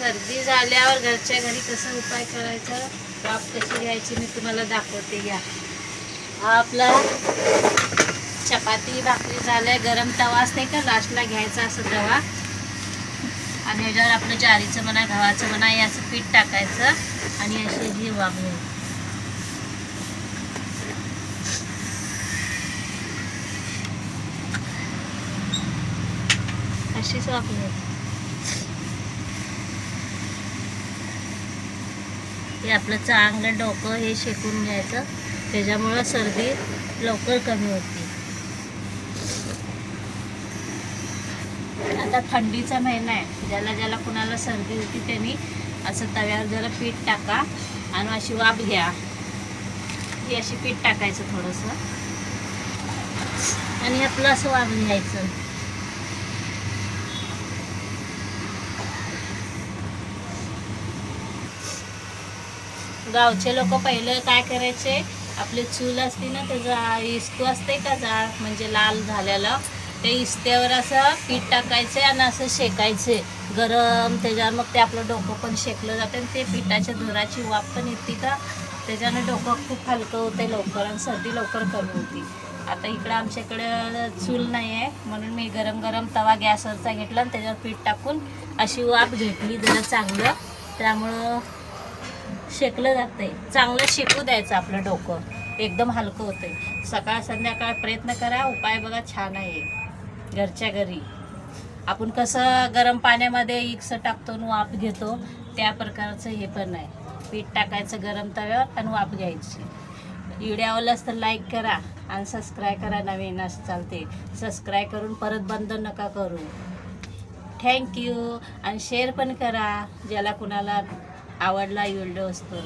सर्दी झाल्यावर घरच्या घरी कसं उपाय करायचा? वाफ कशी घ्यायची मी तुम्हाला दाखवते. या. हा आपला चपाती भाकरी झाल्या गरम तवा असते का? लास्टला घ्यायचा असं तवा. आणि ह्याच्यावर आपलं ज्वारीचं म्हणा गव्हाचं म्हणा हे असं पीठ टाकायचं आणि अशी ही वाफ घ्यायची अशीच वाफ घ्यायची हे आपलं चांगलं डोकं हे शेकून घ्यायचं. त्याच्यामुळं सर्दी लवकर कमी होती. आता थंडीचा महिना आहे. ज्याला ज्याला कुणाला सर्दी होती त्यांनी असं तव्यावर जरा पीठ टाका आणि अशी वाफ घ्या. ही अशी पीठ टाकायचं थोडंसं. आणि आपलं असं वाफ घ्यायचं. गावचे लोक पहिले काय करायचे? आपली चूल असते ना त्याचा इस्तू असते का जा म्हणजे लाल झालेलं ते इस्त्यावर असं पीठ टाकायचे आणि असं शेकायचे. गरम त्याच्यावर मग ते आपलं डोकं पण शेकलं जातं आणि ते पिठाच्या धुराची वाफ पण येते का? त्याच्यानं डोकं खूप हलकं होते लवकर आणि सर्दी लवकर कमी होती. आता इकडं आमच्याकडं चूल नाही आहे म्हणून मी गरम गरम तवा गॅसवरचा घेतला आणि त्याच्यावर पीठ टाकून अशी वाफ घेतली जरा चांगलं. त्यामुळं शेकलं जाते चांगलं शेकू द्यायचं आपलं डोकं. एकदम हलकं होते सकाळ संध्याकाळ प्रयत्न करा उपाय बघा छान आहे. घरच्या घरी. आपण कसं गरम पाण्यामध्ये इक्स टाकतो आणि वाफ घेतो त्या प्रकारचं हे पण आहे. पीठ टाकायचं गरम तव्यावर आणि वाफ घ्यायची. व्हिडिओ आवडलास तर लाईक करा आणि सबस्क्राईब करा नवीन असं चालते. सबस्क्राईब करून परत बंद नका करू. थँक्यू आणि शेअर पण करा ज्याला कुणाला आवडला व्हिडिओ असतो.